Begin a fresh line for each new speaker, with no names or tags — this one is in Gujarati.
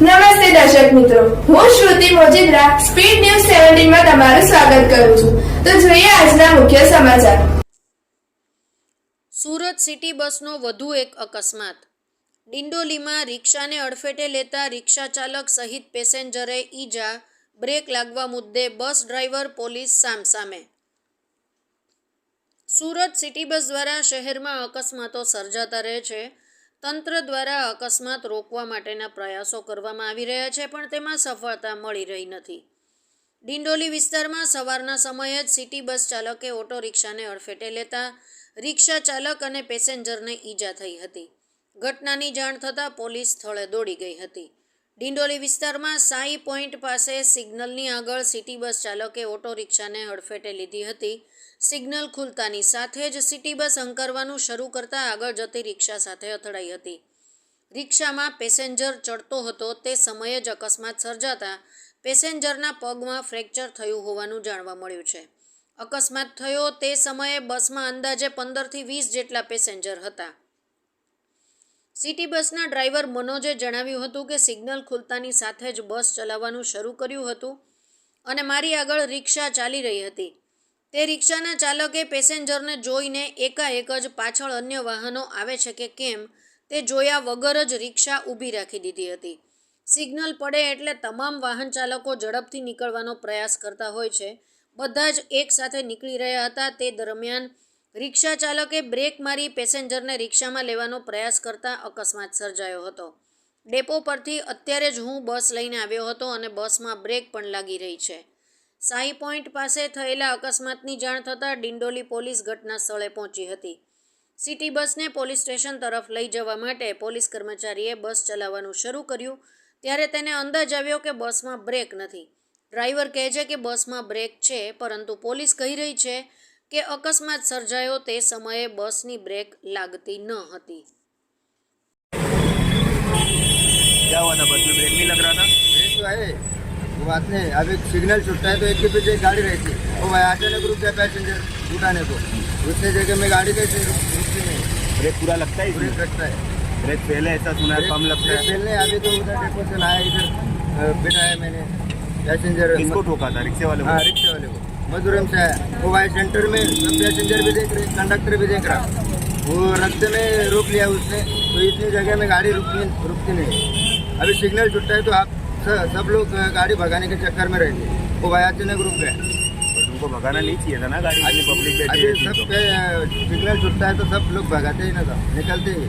નમસ્તે દર્શક મિત્રો. હું શ્રુતિ મોજીદ્રા, સ્પીડ ન્યૂઝ સેવન્ટીનમાં તમારું સ્વાગત કરું છું. તો જોઈએ આજના મુખ્ય સમાચાર.
સુરત સિટી બસનો વધુ એક અકસ્માત. ડિંડોલીમાં રિક્ષાને અડફેટે લેતા રિક્ષા ચાલક સહિત પેસેન્જરે ઈજા, બ્રેક લાગવા મુદ્દે બસ ડ્રાઈવર પોલીસ સામસામે. સુરત સિટી બસ દ્વારા શહેરમાં અકસ્માતો સર્જાતા રહે છે. તંત્ર દ્વારા અકસ્માત રોકવા માટેના પ્રયાસો કરવામાં આવી રહ્યા છે, પણ તેમાં સફળતા મળી રહી નથી. ડિંડોલી વિસ્તારમાં સવારના સમયે જ સિટી બસ ચાલકે ઓટો રિક્ષાને અડફેટે લેતા રિક્ષા ચાલક અને પેસેન્જરને ઈજા થઈ હતી. ઘટનાની જાણ થતાં પોલીસ સ્થળે દોડી ગઈ હતી. ડિંડોલી વિસ્તારમાં સાઈ પોઈન્ટ પાસે સિગ્નલની આગળ સિટી બસ ચાલકે ઓટો રિક્ષાને હડફેટે લીધી હતી. સિગ્નલ ખુલતાની સાથે જ સિટી બસ હંકારવાનું શરૂ કરતાં આગળ જતી રિક્ષા સાથે અથડાઈ હતી. રિક્ષામાં પેસેન્જર ચડતો હતો, તે સમયે જ અકસ્માત સર્જાતા પેસેન્જરના પગમાં ફ્રેક્ચર થયું હોવાનું જાણવા મળ્યું છે. અકસ્માત થયો તે સમયે બસમાં અંદાજે પંદરથી વીસ જેટલા પેસેન્જર હતા. સિટી બસના ડ્રાઈવર મનોજે જણાવ્યું હતું કે સિગ્નલ ખુલતાની સાથે જ બસ ચલાવવાનું શરૂ કર્યું હતું અને મારી આગળ રિક્ષા ચાલી રહી હતી. તે રિક્ષાના ચાલકે પેસેન્જરને જોઈને એકાએક જ પાછળ અન્ય વાહનો આવે છે કે કેમ તે જોયા વગર જ રિક્ષા ઊભી રાખી દીધી હતી. સિગ્નલ પડે એટલે તમામ વાહન ચાલકો ઝડપથી નીકળવાનો પ્રયાસ કરતા હોય છે. બધા જ એકસાથે નીકળી રહ્યા હતા તે દરમિયાન રિક્ષા ચાલકે બ્રેક મારી પેસેન્જરને રિક્ષામાં લેવાનો પ્રયાસ કરતા અકસ્માત સર્જાયો હતો. ડેપો પરથી અત્યારે જ હું બસ લઈને આવ્યો હતો અને બસમાં બ્રેક પણ લાગી રહી છે. સાઈ પોઈન્ટ પાસે થયેલા અકસ્માતની જાણ થતાં ડિંડોલી પોલીસ ઘટના સ્થળે પહોંચી હતી. સિટી બસને પોલીસ સ્ટેશન તરફ લઈ જવા માટે પોલીસ કર્મચારીએ બસ ચલાવવાનું શરૂ કર્યું, ત્યારે તેને અંદાજ આવ્યો કે બસમાં બ્રેક નથી. ડ્રાઈવર કહે છે કે બસમાં બ્રેક છે, પરંતુ પોલીસ કહી રહી છે કે અકસ્માત સર્જાયો તે સમયે બસની બ્રેક લાગતી ન હતી
क्या हुआ था बस में ब्रेक नहीं लग रहा था
ब्रेक तो है वो बात नहीं अभी सिग्नल छुटता है तो एक के पीछे एक गाड़ी रहती है वो भाई अचानक रुक गया पैसेंजर उठाने को उतने जगह में गाड़ी कैसे रुक- रुकती नहीं
ब्रेक पूरा लगता है
ब्रेक
इसमें
रखता है
ब्रेक फेल है ऐसा सुना है कम लगता
ब्रेक
है
फेलने अभी तो उधर डेपो से लाया इधर अ, बिठाया मैंने पैसेंजर
किसको ठोका था रिक्शे वाले
हाँ
को
रिक्शे वाले को मधुरम से भाई सेंटर में सब पैसेंजर भी देख रहे कंडक्टर भी देख रहा। वो रास्ते में रोक लिया उसने तो इतनी जगह में गाड़ी रुकती रुकती नहीं। अभी सिग्नल छुटता है तो आप सब लोग गाड़ी भगाने के चक्कर में रहते वो भाई अचानक रुक
गए तुमको भगाना नहीं चाहिए था ना गाड़ी पब्लिक
सब
तो।
सिग्नल छुटता है तो सब लोग भगाते ही ना था निकलते ही।